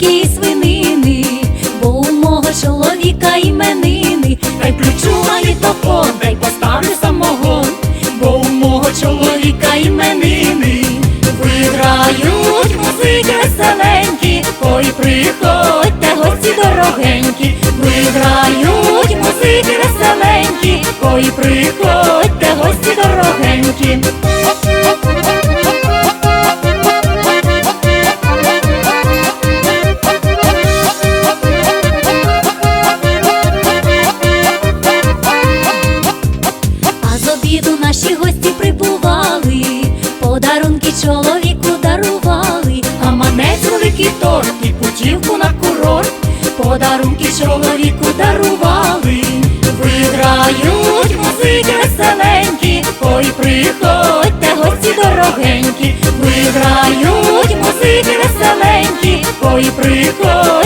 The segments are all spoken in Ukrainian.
свинки свинини, бо у мого чоловіка іменини, та й ключуває топон, та й поставлю самогон, бо у мого чоловіка іменини, виграють музики веселенькі, ой приходьте, гості дорогенькі, виграють музики веселенькі, ой приходьте, гості дорогенькі. Великий торт і путівку на курорт, подарунки чоловіку дарували, виграють музики веселенькі, ой, приходьте, гості дорогенькі, виграють музики веселенькі, ой, приходьте,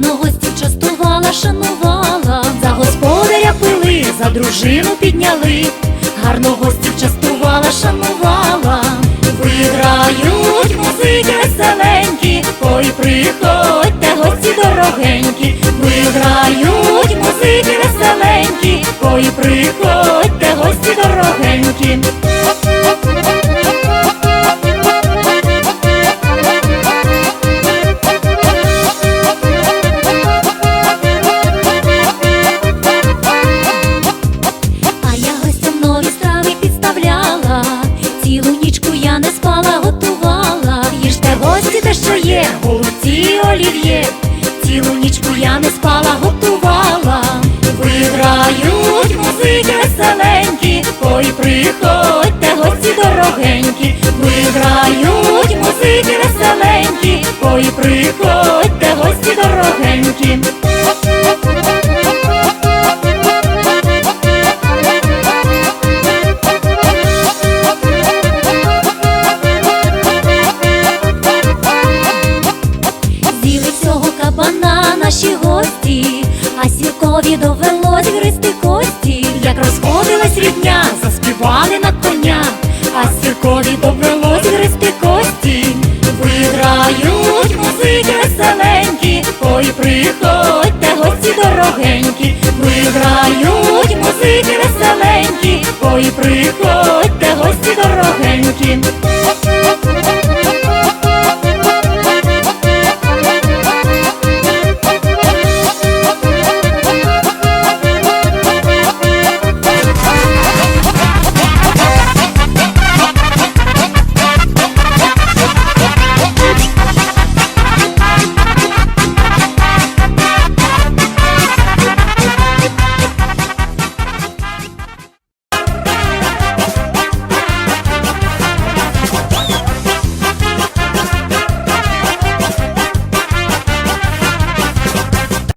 гарно гостів частувала, шанувала, за господаря пили, за дружину підняли, гарно гостів частувала, шанувала, виграють музики веселенькі, ой, приходьте, гості дорогенькі, виграють музики веселенькі, ой, приходьте, гості дорогенькі. Цілу нічку я не спала, готувала. Виграють музики веселенькі, ой, приходьте, гості дорогенькі, виграють музики веселенькі, ой, приходьте, гості дорогенькі. приходьте, гості дорогенькі, виграють музики веселенькі, ой, приходьте, гості дорогенькі.